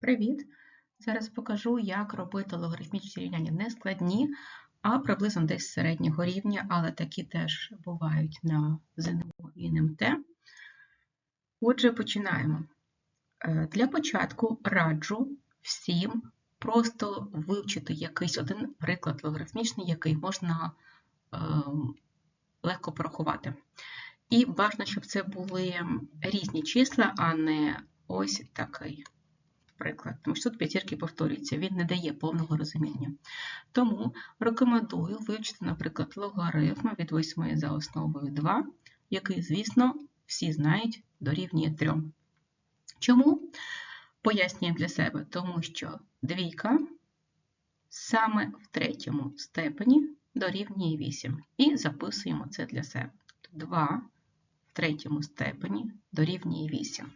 Привіт! Зараз покажу, як робити логарифмічні рівняння не складні, а приблизно десь середнього рівня, але такі теж бувають на ЗНО і НМТ. Отже, починаємо. Е, Для початку раджу всім просто вивчити якийсь один приклад логарифмічний, який можна е, легко порахувати. І бажано, щоб це були різні числа, а не ось такий приклад. Тому що тут п'ятірки повторюються, він не дає повного розуміння. Тому рекомендую вивчити, наприклад, логарифм від 8 за основою 2, який, звісно, всі знають дорівнює 3. Чому? Пояснюємо для себе, тому що двійка саме в третьому степені дорівнює 8. І записуємо це для себе. 2 в третьому степені дорівнює 8.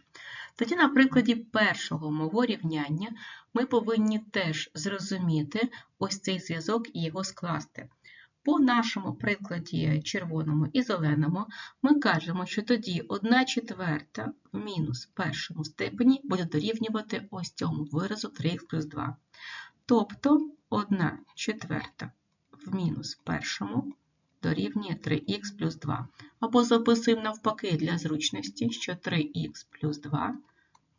Тоді, на прикладі першого мого рівняння ми повинні теж зрозуміти ось цей зв'язок і його скласти. По нашому прикладі червоному і зеленому ми кажемо, що тоді 1 четверта в мінус першому степені буде дорівнювати ось цьому виразу 3х плюс 2. Тобто 1 четверта в мінус першому дорівнює 3х плюс 2. Або записуємо навпаки для зручності, що 3х плюс 2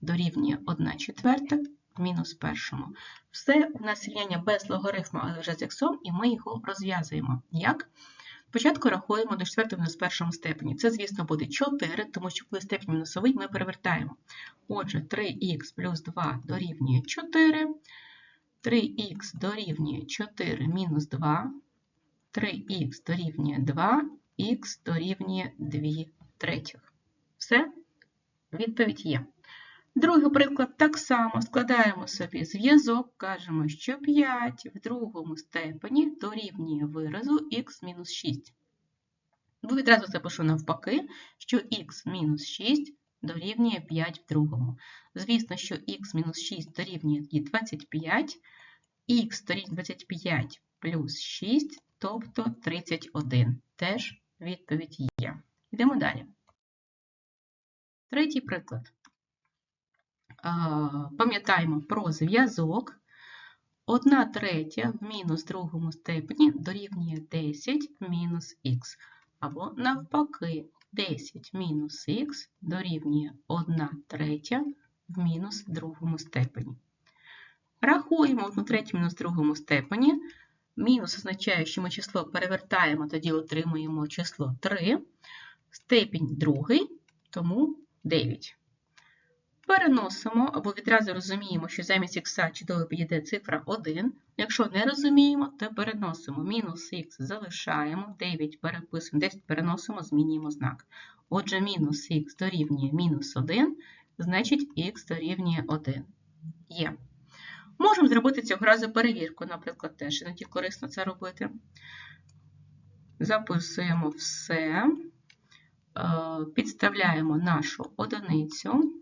дорівнює 1 четверта мінус першому. Все, у нас рівняння без логарифму, але вже з іксом, і ми його розв'язуємо. Як? Спочатку рахуємо до 4 в мінус першому степені. Це, звісно, буде 4, тому що коли степень мінусовий, ми перевертаємо. Отже, 3х плюс 2 дорівнює 4, 3х дорівнює 4 мінус 2, 3х дорівнює 2, х дорівнює 2 третіх. Все? Відповідь є. Другий приклад так само складаємо собі зв'язок, кажемо, що 5 в другому степені дорівнює виразу х-6. Бо відразу запишу навпаки, що х-6 дорівнює 5 в другому. Звісно, що х-6 дорівнює 25, х дорівнює 25 плюс 6, тобто 31. Теж відповідь є. Йдемо далі. Третій приклад. Пам'ятаємо про зв'язок. 1 третя в мінус другому степені дорівнює 10 мінус х. Або навпаки, 10 мінус х дорівнює 1 третя в мінус другому степені. Рахуємо 1 третю в мінус другому степені. Мінус означає, що ми число перевертаємо, тоді отримуємо число 3. Степінь другий, тому 9. Переносимо або відразу розуміємо, що замість х чудово підійде цифра 1. Якщо не розуміємо, то переносимо мінус х залишаємо, 9 переписуємо, 10 переносимо, змінюємо знак. Отже, мінус х дорівнює мінус 1, значить х дорівнює 1. Є. Можемо зробити цього разу перевірку, наприклад, теж іноді корисно це робити. Записуємо все, підставляємо нашу одиницю.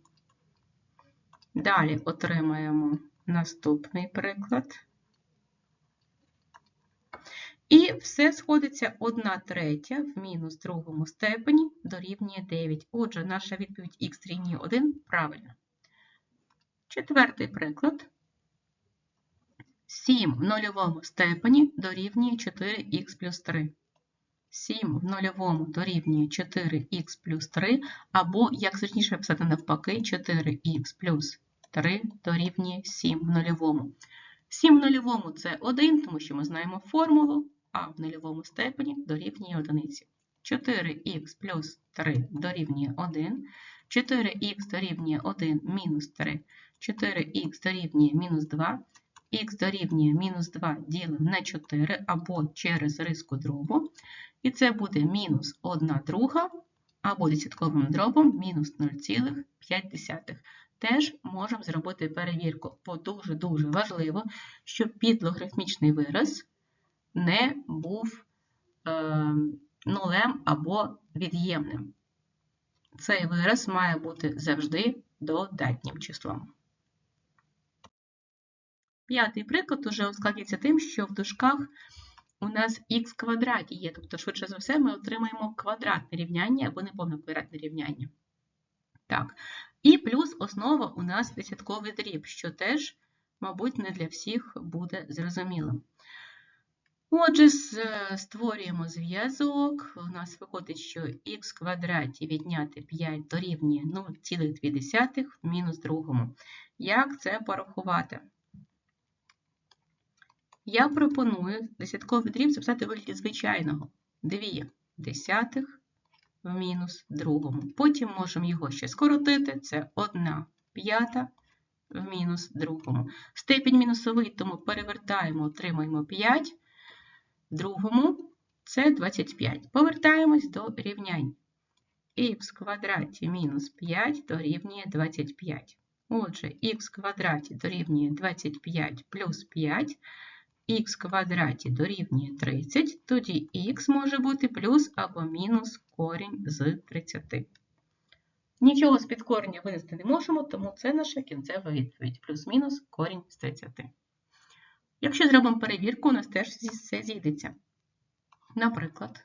Далі отримаємо наступний приклад. І все сходиться 1 третя в мінус другому степені дорівнює 9. Отже, наша відповідь х рівнює 1 правильно. Четвертий приклад. 7 в нульовому степені дорівнює 4х плюс 3. 7 в нульовому дорівнює 4х плюс 3, або, як зручніше писати навпаки, 4х плюс 3 дорівнює 7 в нульовому. 7 в нульовому це 1, тому що ми знаємо формулу, а в нульовому степені дорівнює 1. 4х плюс 3 дорівнює 1, 4х дорівнює 1 мінус 3, 4х дорівнює мінус 2, х дорівнює мінус 2 ділимо на 4 або через риску дробу. І це буде мінус 1 друга або десятковим дробом мінус 0,5. Теж можемо зробити перевірку, бо дуже-дуже важливо, щоб підлогарифмічний вираз не був е, нулем або від'ємним. Цей вираз має бути завжди додатнім числом. П'ятий приклад уже ускладнюється тим, що в дужках у нас х квадраті є, тобто, швидше за все, ми отримаємо квадратне рівняння або неповне квадратне рівняння. Так, І плюс основа у нас десятковий дріб, що теж, мабуть, не для всіх буде зрозуміло. Отже, створюємо зв'язок. У нас виходить, що х квадраті відняти 5 дорівнює 0,2 в мінус другому. Як це порахувати? Я пропоную десятковий дріб записати вигляді звичайного. 2 десятих в мінус другому. Потім можемо його ще скоротити. Це 1 п'ята в мінус другому. Степінь мінусовий, тому перевертаємо, отримаємо 5. В другому це 25. Повертаємось до рівнянь. х квадраті мінус 5 дорівнює 25. Отже, х в квадраті дорівнює 25 плюс 5, х квадраті дорівнює 30, тоді х може бути плюс або мінус корінь з 30. Нічого з підкорення винести не можемо, тому це наша кінцева відповідь. Плюс-мінус корінь з 30. Якщо зробимо перевірку, у нас теж все зійдеться. Наприклад,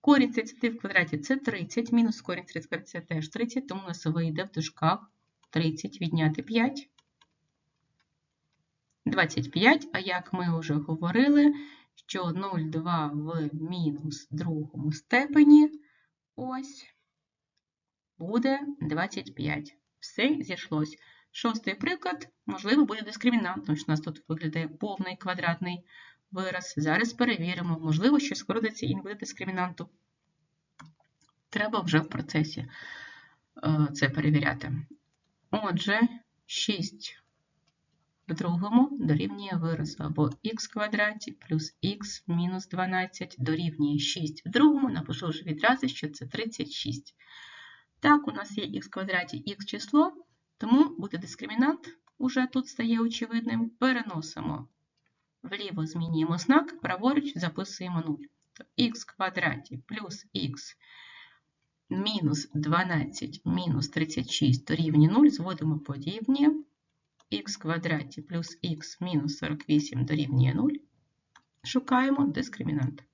корінь 30 в квадраті це 30, мінус корінь 35 це теж 30, тому у нас вийде в дужках 30 відняти 5. 25, а як ми вже говорили, що 0,2 в мінус другому степені, ось, буде 25. Все зійшлось. Шостий приклад, можливо, буде дискримінантом, що у нас тут виглядає повний квадратний вираз. Зараз перевіримо. Можливо, що скоротиться і не буде дискримінанту. Треба вже в процесі е, це перевіряти. Отже, 6 в другому дорівнює виразу або х квадраті плюс х мінус 12 дорівнює 6 в другому, напишу вже відразу, що це 36. Так, у нас є х квадраті х число, тому буде дискримінант, уже тут стає очевидним. Переносимо вліво, змінюємо знак, праворуч записуємо 0. То х квадраті плюс х мінус 12 мінус 36 дорівнює 0, зводимо подібні. Х квадраті плюс х мінус 48 дорівнює 0. Шукаємо дискримінант.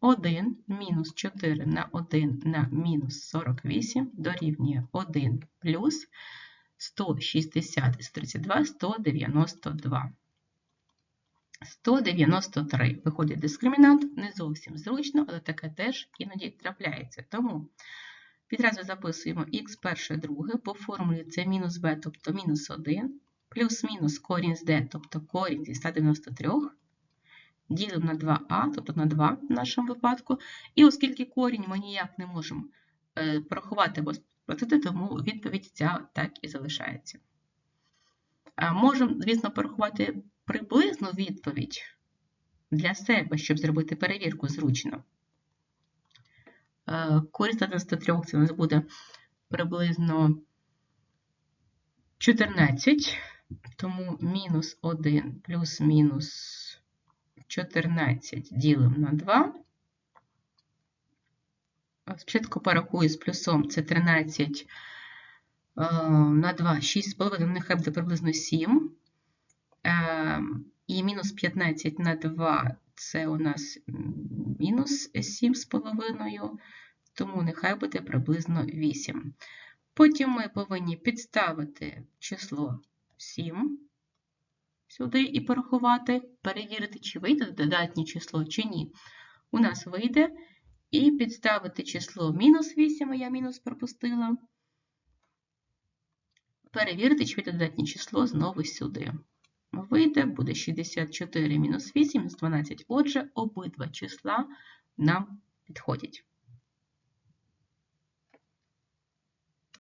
1 мінус 4 на 1 на мінус 48 дорівнює 1 плюс 160 з 32 192. 193 виходить дискримінант, не зовсім зручно, але таке теж іноді трапляється. Тому відразу записуємо х перше друге, по формулі це мінус b, тобто мінус 1, плюс-мінус корінь з d, тобто корінь зі 193, ділимо на 2а, тобто на 2 в нашому випадку. І оскільки корінь ми ніяк не можемо е, порахувати або сплатити, тому відповідь ця так і залишається. Можемо, звісно, порахувати приблизну відповідь для себе, щоб зробити перевірку зручно. Корінь 193 це у нас буде приблизно 14, тому мінус 1 плюс мінус 14 ділимо на 2. Спочатку порахую з плюсом це 13 на 2, 6,5, нехай буде приблизно 7. І мінус 15 на 2 це у нас мінус 7,5, тому нехай буде приблизно 8. Потім ми повинні підставити число 7 сюди і порахувати, перевірити, чи вийде додатнє число, чи ні. У нас вийде і підставити число мінус 8, я мінус пропустила. Перевірити, чи вийде додатнє число знову сюди. Вийде, буде 64 мінус 8 мінус 12. Отже, обидва числа нам підходять.